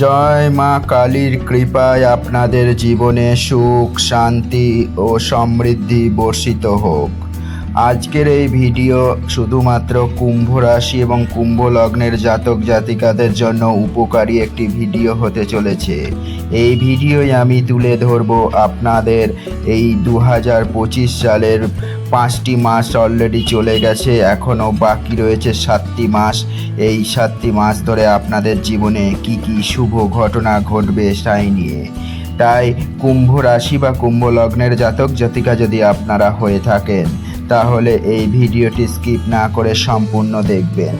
জয় মা কালীর কৃপায় আপনাদের জীবনে সুখ শান্তি ও সমৃদ্ধি বর্ষিত হোক। আজকের এই ভিডিও শুধুমাত্র কুম্ভ রাশি এবং কুম্ভ লগ্নের জাতক জাতিকাদের জন্য উপকারী একটি ভিডিও হতে চলেছে। এই ভিডিওয় আমি তুলে ধরব আপনাদের এই দু হাজার পঁচিশ সালের পাঁচটি মাস অলরেডি চলে গেছে, এখনও বাকি রয়েছে সাতটি মাস। এই সাতটি মাস ধরে আপনাদের জীবনে কি কি শুভ ঘটনা ঘটবে তাই নিয়ে। তাই কুম্ভ রাশি বা কুম্ভ লগ্নের জাতক জাতিকা যদি আপনারা হয়ে থাকেন তাহলে এই ভিডিওটি স্কিপ না করে সম্পূর্ণ দেখবেন।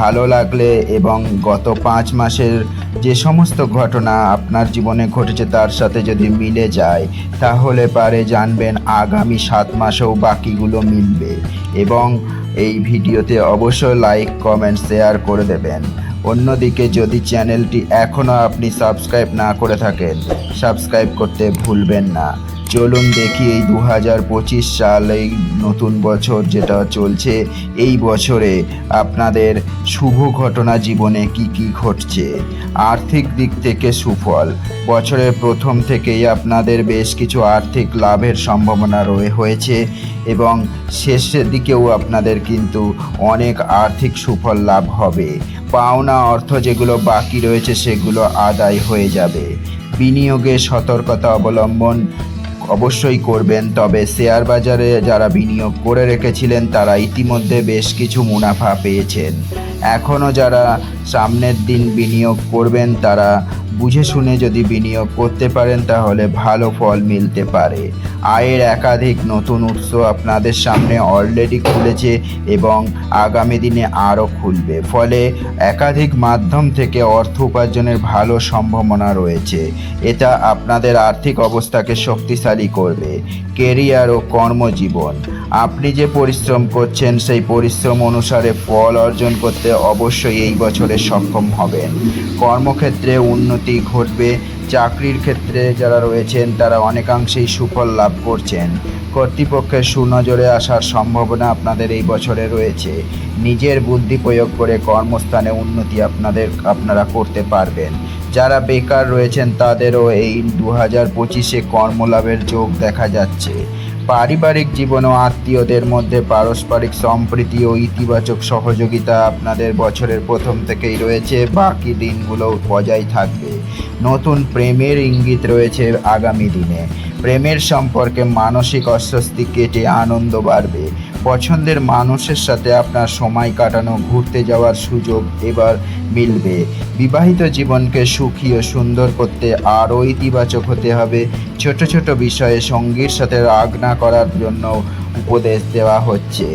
ভালো লাগলে এবং গত পাঁচ মাসের যে সমস্ত ঘটনা আপনার জীবনে ঘটেছে তার সাথে যদি মিলে যায়, তাহলে পারে জানবেন আগামী সাত মাসেও বাকিগুলো মিলবে এবং এই ভিডিওতে অবশ্যই লাইক, কমেন্ট, শেয়ার করে দেবেন। অন্যদিকে যদি চ্যানেলটি এখনও আপনি সাবস্ক্রাইব না করে থাকেন, সাবস্ক্রাইব করতে ভুলবেন না। চলুন দেখি এই দু হাজার পঁচিশ সাল, এই নতুন বছর যেটা চলছে এই বছরে আপনাদের শুভ ঘটনা জীবনে কি কি ঘটছে? আর্থিক দিক থেকে সুফল। বছরের প্রথম থেকেই আপনাদের বেশ কিছু আর্থিক লাভের সম্ভাবনা রয়ে হয়েছে এবং শেষের দিকেও আপনাদের কিন্তু অনেক আর্থিক সুফল লাভ হবে। পাওনা অর্থ যেগুলো বাকি রয়েছে সেগুলো আদায় হয়ে যাবে। বিনিয়োগে সতর্কতা অবলম্বন অবশ্যই করবেন, তবে শেয়ার বাজারে যারা বিনিয়োগ করে রেখেছিলেন, তারা ইতিমধ্যে বেশ কিছু মুনাফা পেয়েছেন। এখনও যারা সামনের দিন বিনিয়োগ করবেন, তারা বুঝে শুনে যদি বিনিয়োগ করতে পারেন, তাহলে ভালো ফল মিলতে পারে। আয়ের একাধিক নতুন উৎস আপনাদের সামনে অলরেডি খুলেছে এবং আগামী দিনে আরও খুলবে। ফলে একাধিক মাধ্যম থেকে অর্থ উপার্জনের ভালো সম্ভাবনা রয়েছে। এটা আপনাদের আর্থিক অবস্থাকে শক্তিশালী করবে, কেরিয়ার ও কর্মজীবন। আপনি যে পরিশ্রম করছেন, সেই পরিশ্রম অনুসারে ফল অর্জন করতে অবশ্যই এই বছরে সক্ষম হবেন। কর্মক্ষেত্রে উন্নতি ঘটবে, চাকরির ক্ষেত্রে যারা রয়েছেন, তারা অনেকাংশেই সুফল লাভ করছেন। কর্তৃপক্ষের সুনজরে আসার সম্ভাবনা আপনাদের এই বছরে রয়েছে। নিজের বুদ্ধি প্রয়োগ করে কর্মস্থানে উন্নতি আপনাদের, আপনারা করতে পারবেন। যারা বেকার রয়েছেন, তাদেরও এই দু হাজার পঁচিশে কর্মলাভের যোগ দেখা যাচ্ছে। পারিবারিক জীবন ও আত্মীয়দের মধ্যে পারস্পরিক সম্প্রীতি ও ইতিবাচক সহযোগিতা আপনাদের বছরের প্রথম থেকেই রয়েছে। বাকি দিনগুলো বজায় থাকবে। নতুন প্রেমের ইঙ্গিত রয়েছে আগামী দিনে। প্রেমের সম্পর্কে মানসিক অস্বস্তি কেটে আনন্দ বাড়বে। পছন্দের মানুষের সাথে আপনার সময় কাটানো, ঘুরতে যাওয়ার সুযোগ এবার মিলবে। বিবাহিত জীবনকে সুখী ও সুন্দর করতে আরও ইতিবাচক হতে হবে। ছোট ছোট বিষয়ে সঙ্গীর সাথে রাগ না করার জন্য উপদেশ দেওয়া হচ্ছে।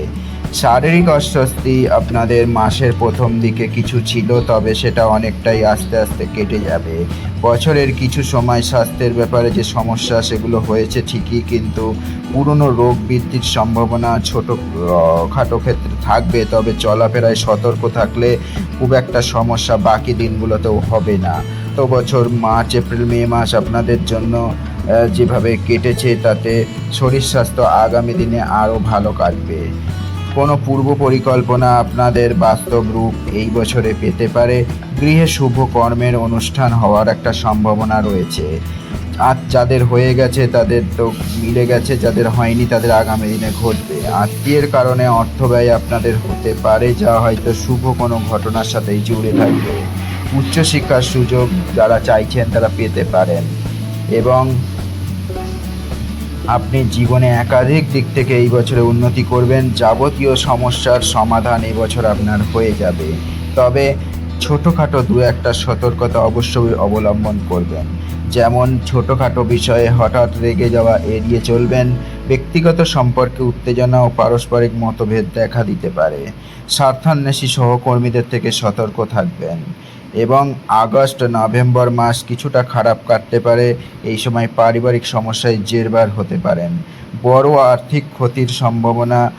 শারীরিক অস্বস্তি আপনাদের মাসের প্রথম দিকে কিছু ছিল, তবে সেটা অনেকটাই আস্তে আস্তে কেটে যাবে। বছরের কিছু সময় স্বাস্থ্যের ব্যাপারে যে সমস্যা, সেগুলো হয়েছে ঠিকই, কিন্তু পুরনো রোগ বৃদ্ধির সম্ভাবনা ছোট খাটো ক্ষেত্রে থাকবে, তবে চলাফেরায় সতর্ক থাকলে খুব একটা সমস্যা বাকি দিনগুলোতেও হবে না। তো বছর মার্চ, এপ্রিল, মে মাস আপনাদের জন্য যেভাবে কেটেছে, তাতে শরীর স্বাস্থ্য আগামী দিনে আরও ভালো কাটবে। কোনো পূর্ব পরিকল্পনা আপনাদের বাস্তব রূপ এই বছরে পেতে পারে। গৃহে শুভ কর্মের অনুষ্ঠান হওয়ার একটা সম্ভাবনা রয়েছে। আর যাদের হয়ে গেছে, তাদের তো মিলে গেছে, যাদের হয়নি তাদের আগামী দিনে ঘটবে। আত্মীয়ের কারণে অর্থ ব্যয় আপনাদের হতে পারে, যা হয়তো শুভ কোনো ঘটনার সাথেই জুড়ে থাকবে। উচ্চশিক্ষার সুযোগ যারা চাইছেন, তারা পেতে পারেন। এবং আপনি জীবনে একাধিক দিক থেকে এই বছরে উন্নতি করবেন, যাবতীয় সমস্যার সমাধান এই বছর আপনার হয়ে যাবে। তবে ছোটোখাটো দু একটা সতর্কতা অবশ্যই অবলম্বন করবেন। যেমন ছোটোখাটো বিষয়ে হঠাৎ রেগে যাওয়া, এড়িয়ে চলবেন, ব্যক্তিগত সম্পর্কে উত্তেজনা ও পারস্পরিক মতভেদ দেখা দিতে পারে। স্বার্থান্বেষী সহকর্মীদের থেকে সতর্ক থাকবেন। এবং আগস্ট, নভেম্বর মাস কিছুটা খারাপ কাটতে পারে। এই সময় পারিবারিক সমস্যায় জেরবার হতে পারেন। বড় আর্থিক ক্ষতির সম্ভাবনা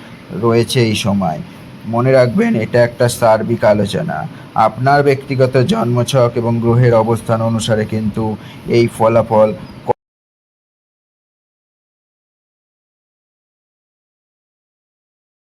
রয়েছে এই সময়। মনে রাখবেন, এটা একটা সার্বিক আলোচনা। আপনার ব্যক্তিগত জন্মছক এবং গ্রহের অবস্থান অনুসারে কিন্তু এই ফলাফল